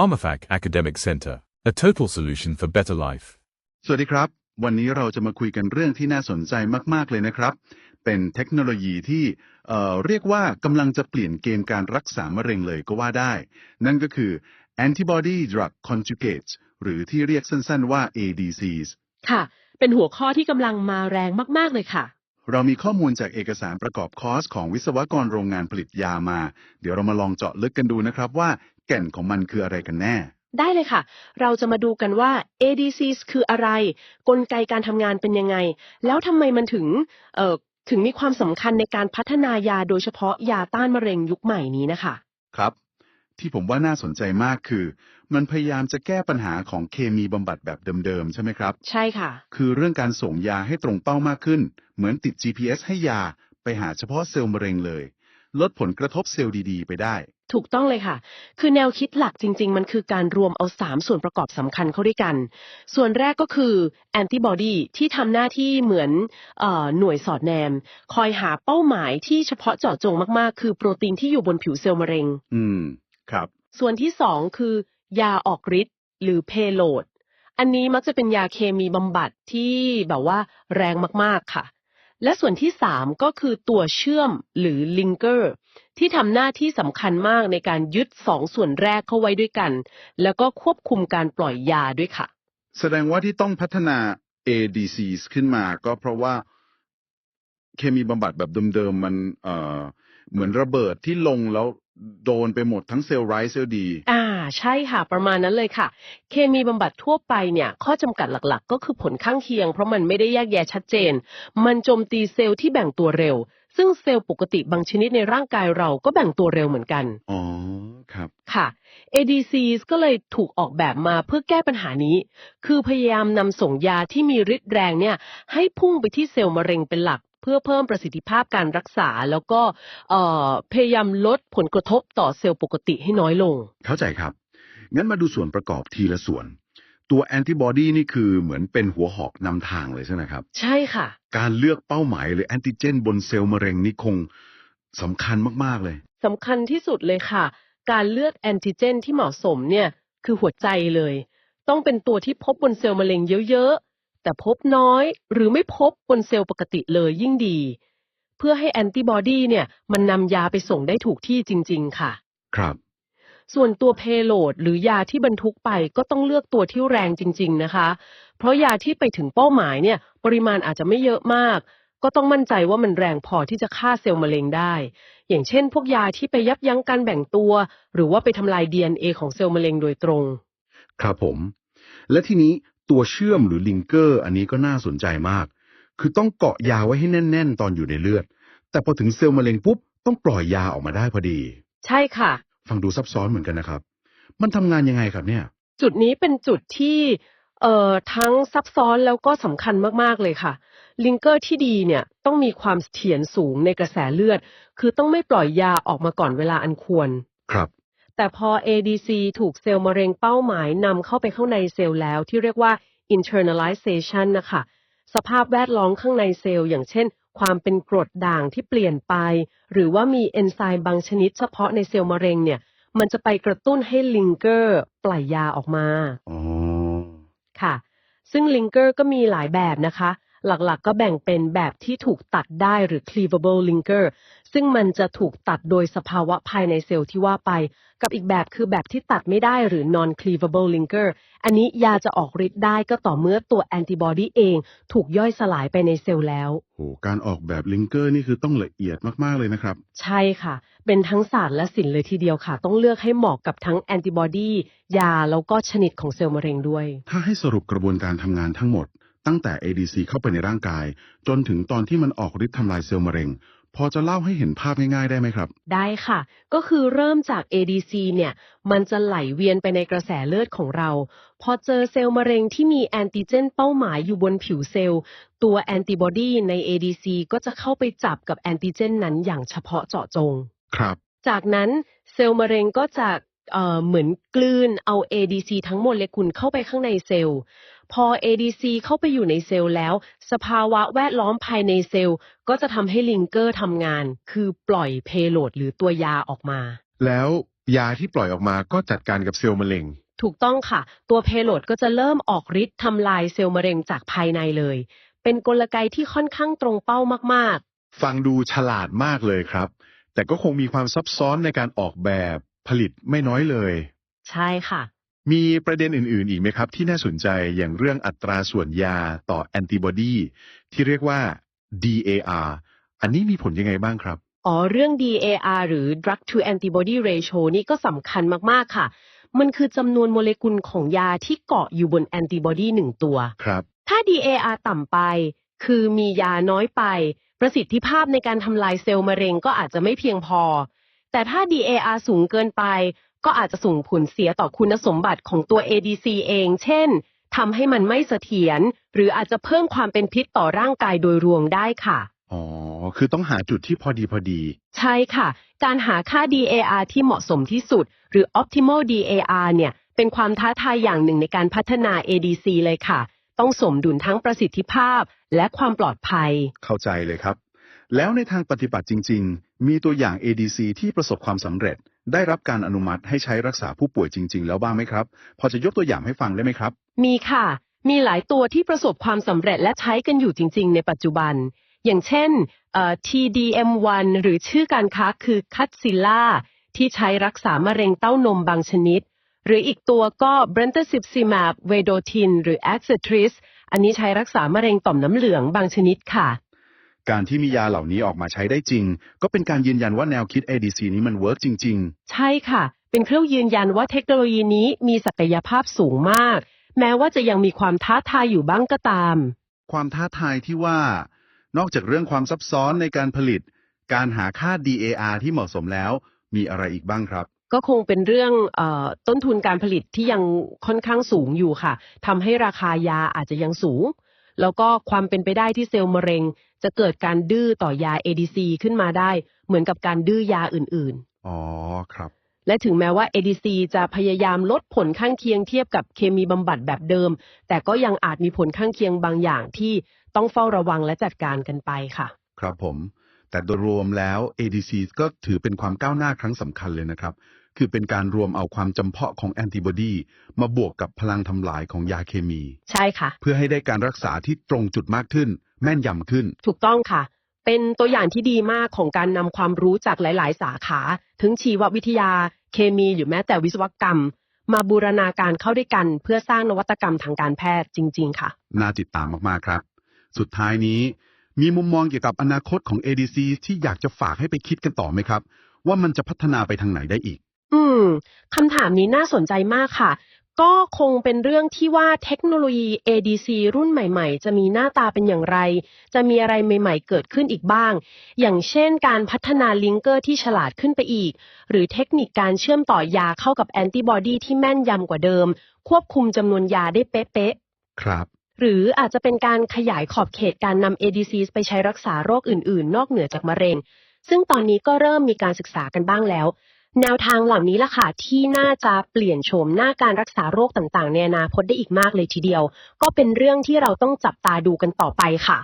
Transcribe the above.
PharmaFac Academic Center, a total solution for better life. สวัสดีครับ วันนี้เราจะมาคุยกันเรื่องที่น่าสนใจมาก ๆ เลยนะครับ เป็นเทคโนโลยีที่เอ่อเรียกว่ากำลังจะเปลี่ยนเกมการรักษามะเร็งเลยก็ว่าได้ นั่นก็คือ antibody drug conjugates หรือที่เรียกสั้น ๆ ว่า ADCs ค่ะ เป็นหัวข้อที่กำลังมาแรงมาก ๆ เลยค่ะเรามีข้อมูลจากเอกสารประกอบคอร์สของวิศวกรโรงงานผลิตยามา เดี๋ยวเรามาลองเจาะลึกกันดูนะครับว่า แก่นของมันคืออะไรกันแน่ ได้เลยค่ะ เราจะมาดูกันว่า ADCs คืออะไร กลไกการทำงานเป็นยังไง แล้วทำไมมันถึงเอ่อถึงมีความสำคัญในการพัฒนายาโดยเฉพาะยาต้านมะเร็งยุคใหม่นี้นะคะ ครับ ที่ผมว่าน่าสนใจมากคือ มันพยายามจะแก้ปัญหาของเคมีบำบัดแบบเดิมๆ ใช่ไหมครับ ใช่ค่ะ คือเรื่องการส่งยาให้ตรงเป้ามากขึ้น เหมือนติด GPS ให้ยาไปหาเฉพาะเซลล์มะเร็งเลย ลดผลกระทบเซลล์ดี ๆ ไปได้ ถูกต้องเลยค่ะ คือแนวคิดหลักจริง ๆ มันคือการรวมเอา 3 ส่วนประกอบสำคัญเข้าด้วยกัน ส่วนแรกก็คือแอนติบอดีที่ทำหน้าที่เหมือนเออหน่วยสอดแนม คอยหาเป้าหมายที่เฉพาะเจาะจงมากๆ คือโปรตีนที่อยู่บนผิวเซลล์มะเร็ง อืม ครับ ส่วนที่สองคือยาออกฤทธิ์หรือเพโลด อันนี้มักจะเป็นยาเคมีบำบัดที่แบบว่าแรงมากๆค่ะ และส่วนที่สามก็คือตัวเชื่อมหรือลิงเกอร์ที่ทำหน้าที่สำคัญมากในการยึดสองส่วนแรกเข้าไว้ด้วยกัน แล้วก็ควบคุมการปล่อยยาด้วยค่ะ แสดงว่าที่ต้องพัฒนา ADCs ขึ้นมาก็เพราะว่าเคมีบำบัดแบบเดิมๆมันเอ่อ เหมือนระเบิดที่ลงแล้วโดนไปหมดทั้งเซลล์ร้ายเซลล์ดี อ่าใช่ค่ะ ประมาณนั้นเลยค่ะ เคมีบำบัดทั่วไปเนี่ย ข้อจำกัดหลักๆ ก็คือผลข้างเคียง เพราะมันไม่ได้แยกแยะชัดเจน มันโจมตีเซลล์ที่แบ่งตัวเร็ว ซึ่งเซลล์ปกติบางชนิดในร่างกายเราก็แบ่งตัวเร็วเหมือนกัน อ๋อครับค่ะ ADCs ก็เลยถูกออกแบบมาเพื่อแก้ปัญหานี้ คือพยายามนำส่งยาที่มีฤทธิ์แรงเนี่ย ให้พุ่งไปที่เซลล์มะเร็งเป็นหลัก เพื่อเพิ่มประสิทธิภาพการรักษา แล้วก็เอ่อพยายามลดผลกระทบต่อเซลล์ปกติให้น้อยลง เข้าใจครับ งั้นมาดูส่วนประกอบทีละส่วน ตัวแอนติบอดีนี่คือเหมือนเป็นหัวหอกนำทางเลยใช่ไหมครับ ใช่ค่ะ การเลือกเป้าหมายหรือแอนติเจน บนเซลล์มะเร็งนี่คงสำคัญมากๆเลยสำคัญที่สุดเลยค่ะ การเลือกแอนติเจน ที่เหมาะสมเนี่ยคือหัวใจเลย ต้องเป็นตัวที่พบบนเซลล์มะเร็งเยอะๆ แต่พบน้อยหรือไม่พบบนเซลล์ปกติเลยยิ่งดี เพื่อให้แอนติบอดีเนี่ยมันนำยาไปส่งได้ถูกที่จริง ๆ ค่ะ ครับ ส่วนตัวเพโลดหรือยาที่บรรทุกไปก็ต้องเลือกตัวที่แรงจริง ๆ นะคะ เพราะยาที่ไปถึงเป้าหมายเนี่ย ปริมาณอาจจะไม่เยอะมาก ก็ต้องมั่นใจว่ามันแรงพอที่จะฆ่าเซลล์มะเร็งได้ อย่างเช่น พวกยาที่ไปยับยั้งการแบ่งตัว หรือว่าไปทำลาย DNA ของเซลล์มะเร็งโดยตรง ครับผม และทีนี้ ตัวเชื่อมหรือลิงเกอร์ อันนี้ก็น่าสนใจมาก คือต้องเกาะยาไว้ให้แน่น ๆ ตอนอยู่ในเลือด แต่พอถึงเซลล์มะเร็งปุ๊บต้องปล่อยยาออกมาได้พอดี ใช่ค่ะ ฟังดูซับซ้อนเหมือนกันนะครับ มันทำงานยังไงครับเนี่ย จุดนี้เป็นจุดที่เอ่อทั้งซับซ้อนแล้วก็สำคัญมากๆเลยค่ะ ลิงเกอร์ที่ดีเนี่ยต้องมีความเสถียรสูงในกระแสเลือด คือต้องไม่ปล่อยยาออกมาก่อนเวลาอันควร ครับ แต่พอ ADC ถูกเซลล์มะเร็งเป้าหมายนำเข้าไปข้างในเซลล์แล้วที่เรียกว่า internalization นะคะ สภาพแวดล้อมข้างในเซลล์ อย่างเช่น ความเป็นกรดด่างที่เปลี่ยนไป หรือว่ามีเอนไซม์บางชนิดเฉพาะในเซลล์มะเร็งเนี่ย มันจะไปกระตุ้นให้ลิงเกอร์ปล่อยยาออกมาอ๋อค่ะ ซึ่งลิงเกอร์ก็มีหลายแบบนะคะ หลักๆ ก็แบ่งเป็นแบบที่ถูกตัดได้หรือ cleavable linker ซึ่งมันจะถูกตัดโดยสภาวะภายในเซลล์ที่ว่าไป กับอีกแบบคือแบบที่ตัดไม่ได้หรือ non cleavable linker อันนี้ยาจะออกฤทธิ์ได้ก็ต่อเมื่อตัวแอนติบอดีเองถูกย่อยสลายไปในเซลล์แล้วโหการออกแบบลิงเกอร์นี่คือต้องละเอียดมาก ๆ เลยนะครับ ใช่ค่ะ เป็นทั้งศาสตร์และศิลป์เลยทีเดียวค่ะ ต้องเลือกให้เหมาะกับทั้งแอนติบอดียาแล้วก็ชนิดของเซลล์มะเร็งด้วย ถ้าให้สรุปกระบวนการทำงานทั้งหมด ตั้งแต่ ADC เข้าไปในร่างกาย จนถึงตอนที่มันออกฤทธิ์ทำลายเซลล์มะเร็ง พอจะเล่าให้เห็นภาพง่ายๆได้ไหมครับ ได้ค่ะ ก็คือเริ่มจาก ADC เนี่ย มันจะไหลเวียนไปในกระแสเลือดของเรา พอเจอเซลล์มะเร็งที่มีแอนติเจนเป้าหมายอยู่บนผิวเซลล์ ตัวแอนติบอดีใน ADC ก็จะเข้าไปจับกับแอนติเจนนั้นอย่างเฉพาะเจาะจง ครับ จากนั้นเซลล์มะเร็งก็จะ เอ่อเหมือนกลืนเอา ADC ทั้งโมเลกุลเข้าไปข้างในเซลล์ พอ ADC เข้าไปอยู่ในเซลล์แล้ว สภาวะแวดล้อมภายในเซลล์ ก็จะทำให้ลิงเกอร์ทำงาน คือปล่อยเพโลดหรือตัวยาออกมา แล้วยาที่ปล่อยออกมาก็จัดการกับเซลล์มะเร็ง ถูกต้องค่ะ ตัวเพโลดก็จะเริ่มออกฤทธิ์ทำลายเซลล์มะเร็งจากภายในเลย เป็นกลไกที่ค่อนข้างตรงเป้ามากฟังดูฉลาดมากเลยครับ แต่ก็คงมีความซับซ้อนในการออกแบบ ผลิตไม่น้อยเลยๆใช่ค่ะ มีประเด็นอื่น ๆ อีกไหมครับ ที่น่าสนใจอย่างเรื่องอัตราส่วนยาต่อแอนติบอดีที่เรียกว่า DAR อันนี้มีผลยังไงบ้างครับ อ๋อ เรื่อง DAR หรือ drug to antibody ratio นี่ก็สำคัญมาก ๆ ค่ะ มันคือจำนวนโมเลกุลของยาที่เกาะอยู่บนแอนติบอดีหนึ่งตัว ครับ ถ้า DAR ต่ำไป คือมียาน้อยไป ประสิทธิภาพในการทำลายเซลล์มะเร็งก็อาจจะไม่เพียงพอ แต่ถ้า DAR สูงเกินไป ก็อาจจะส่งผลเสียต่อคุณสมบัติของตัว ADC เอง เช่นทำให้มันไม่เสถียรหรืออาจจะเพิ่มความเป็นพิษต่อร่างกายโดยรวมได้ค่ะ อ๋อ คือต้องหาจุดที่พอดีพอดี ใช่ค่ะ การหาค่า DAR ที่เหมาะสมที่สุด หรือ optimal DAR เนี่ยเป็นความท้าทายอย่างหนึ่งในการพัฒนา ADC เลยค่ะ ต้องสมดุลทั้งประสิทธิภาพและความปลอดภัย เข้าใจเลยครับ แล้วในทางปฏิบัติจริงๆ มีตัวอย่าง ADC ที่ประสบความสำเร็จ ได้รับการอนุมัติให้ใช้รักษาผู้ป่วยจริง ๆ แล้วบ้างไหมครับ พอจะยกตัวอย่างให้ฟังได้ไหมครับ มีค่ะ มีหลายตัวที่ประสบความสำเร็จและใช้กันอยู่จริง ๆ ในปัจจุบัน อย่างเช่นเอ่อ TDM1 หรือชื่อการค้าคือคัตซิล่าที่ใช้รักษามะเร็งเต้านมบางชนิด หรืออีกตัวก็ b r e n t a s i p z i m a b v e d o t i n หรือ a x e t r i s อันนี้ใช้รักษามะเร็งต่อมน้ำเหลืองบางชนิดค่ะ การที่มียาเหล่านี้ออกมาใช้ได้จริง ก็เป็นการยืนยันว่าแนวคิด ADC นี้มันเวิร์กจริงๆใช่ค่ะ เป็นเครื่องยืนยันว่าเทคโนโลยีนี้มีศักยภาพสูงมาก แม้ว่าจะยังมีความท้าทายอยู่บ้างก็ตามความท้าทายที่ว่า นอกจากเรื่องความซับซ้อนในการผลิต การหาค่า DAR ที่เหมาะสมแล้ว มีอะไรอีกบ้างครับ ก็คงเป็นเรื่องเออต้นทุนการผลิตที่ยังค่อนข้างสูงอยู่ค่ะทำให้ราคายาอาจจะยังสูง แล้วก็ความเป็นไปได้ที่เซลล์มะเร็ง จะเกิดการดื้อต่อยา ADC ขึ้นมาได้ เหมือนกับการดื้อยาอื่นอ๋อครับๆและถึงแม้ว่า ADC จะพยายามลดผลข้างเคียงเทียบกับเคมีบำบัดแบบเดิม แต่ก็ยังอาจมีผลข้างเคียงบางอย่างที่ต้องเฝ้าระวังและจัดการกันไปค่ะ ครับผม แต่โดยรวมแล้ว ADC ก็ถือเป็นความก้าวหน้าครั้งสำคัญเลยนะครับ คือเป็นการรวมเอาความจำเพาะของแอนติบอดีมาบวกกับพลังทำลายของยาเคมี ใช่ค่ะ เพื่อให้ได้การรักษาที่ตรงจุดมากขึ้น แม่นยำขึ้น ถูกต้องค่ะ เป็นตัวอย่างที่ดีมากของการนำความรู้จากหลาย ๆ สาขา ถึงชีววิทยา เคมีหรือแม้แต่วิศวกรรม มาบูรณาการเข้าด้วยกัน เพื่อสร้างนวัตกรรมทางการแพทย์จริง ๆ ค่ะ น่าติดตามมาก ๆ ครับ สุดท้ายนี้ มีมุมมองเกี่ยวกับอนาคตของ ADC ที่อยากจะฝากให้ไปคิดกันต่อไหมครับ ว่ามันจะพัฒนาไปทางไหนได้อีก อืมคำถามนี้น่าสนใจมากค่ะ ก็คงเป็นเรื่องที่ว่าเทคโนโลยี ADC รุ่นใหม่ ๆ จะมีหน้าตาเป็นอย่างไร จะมีอะไรใหม่ ๆ เกิดขึ้นอีกบ้าง อย่างเช่น การพัฒนาลิงเกอร์ที่ฉลาดขึ้นไปอีก หรือเทคนิคการเชื่อมต่อยาเข้ากับแอนติบอดีที่แม่นยำกว่าเดิม ควบคุมจำนวนยาได้เป๊ะๆ ครับ หรืออาจจะเป็นการขยายขอบเขตการนำ ADC ไปใช้รักษาโรคอื่น ๆ นอกเหนือจากมะเร็ง ซึ่งตอนนี้ก็เริ่มมีการศึกษากันบ้างแล้ว แนวทางเหล่านี้ล่ะค่ะที่น่าจะเปลี่ยนโฉมหน้าการรักษาโรคต่างๆ ในอนาคตได้อีกมากเลยทีเดียว ก็เป็นเรื่องที่เราต้องจับตาดูกันต่อไปค่ะ